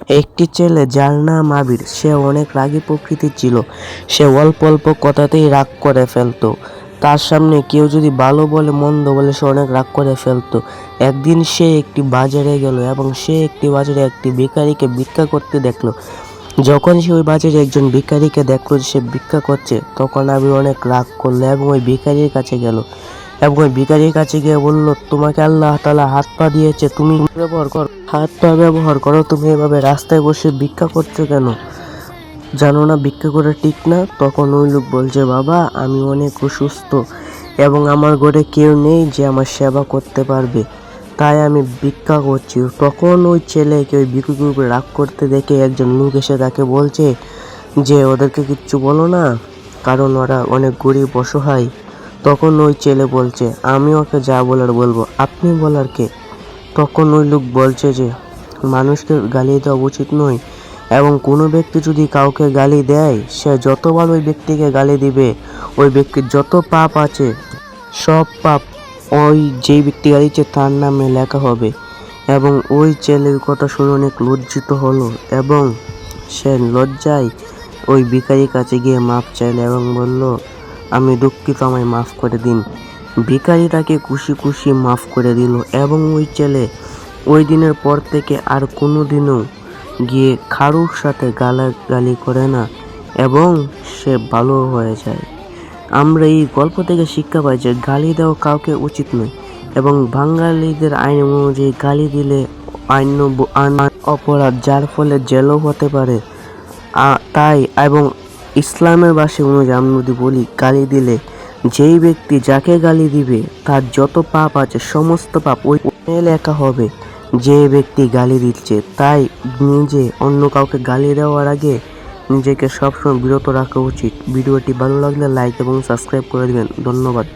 একটি ছেলে যার নাম আবির। সে অনেক রাগী প্রকৃতির ছিল। সে অল্প অল্প কথাতেই রাগ করে ফেলতো। তার সামনে কেউ যদি ভালো বলে, মন্দ বলে, সে অনেক রাগ করে ফেলতো। একদিন সে একটি বাজারে গেল এবং সে একটি বাজারে একটি ভিখারিকে ভিক্ষা করতে দেখল। যখন সে ওই বাজারে একজন ভিখারিকে দেখল যে সে ভিক্ষা করছে, তখন আবির অনেক রাগ করল এবং ওই ভিখারির কাছে গেল। এবং ওই ভিখারির কাছে গিয়ে বলল, তোমাকে আল্লাহ তালা হাত পা দিয়েছে, তুমি ব্যবহার করো। হাত পা ব্যবহার করো, তুমি এভাবে রাস্তায় বসে ভিক্ষা করছ কেন? জানো না ভিক্ষা করে ঠিক না? তখন ওই লোক বলছে, বাবা, আমি অনেক অসুস্থ এবং আমার ঘরে কেউ নেই যে আমার সেবা করতে পারবে। তাই আমি ভিক্ষা করছি। তখন ওই ছেলেকে, ওই ভিক্ষুকের উপরে রাগ করতে দেখে একজন লোক এসে তাকে বলছে যে, ওদেরকে কিচ্ছু বলো না, কারণ ওরা অনেক গরিব, অসহায়। তখন ওই ছেলে বলছে আমি ওকে যা বলার বলব। আপনি বলার কে? তখন ওই লোক বলছে যে, মানুষকে গালি দেওয়া উচিত নয় এবং কোনো ব্যক্তি যদি কাউকে গালি দেয়, সে যতবার ওই ব্যক্তিকে গালি দিবে, ওই ব্যক্তির যত পাপ আছে, সব পাপ ওই যেই ব্যক্তি গালি দিচ্ছে তার নামে লেখা হবে। এবং ওই ছেলের কথা শুনে অনেক লজ্জিত হলো এবং সে লজ্জায় ওই ভিখারির কাছে গিয়ে মাপ চাইল এবং বলল, আমি দুঃখিত, আমায় মাফ করে দিন। ভিখারি তাকে খুশি খুশি মাফ করে দিল এবং ওই ছেলে ওই দিনের পর থেকে আর কোনো দিনও গিয়ে কারুর সাথে গালাগালি করে না এবং সে ভালো হয়ে যায়। আমরা এই গল্প থেকে শিক্ষা পাই যে গালি দেওয়া কাউকে উচিত নয় এবং বাঙালিদের আইন অনুযায়ী গালি দিলে আইন অপরাধ যার ফলে জেলও হতে পারে। তাই এবং ইসলামের ভাষা অনুযায়ী আমি যদি বলি, গালি দিলে যেই ব্যক্তি যাকে গালি দিবে, তার যত পাপ আছে, সমস্ত পাপ ওই লেখা হবে। যে ব্যক্তি গালি দিচ্ছে, তাই নিজে অন্য কাউকে গালি দেওয়ার আগে নিজেকে সবসময় বিরত রাখা উচিত। ভিডিওটি ভালো লাগলে লাইক এবং সাবস্ক্রাইব করে দেবেন। ধন্যবাদ।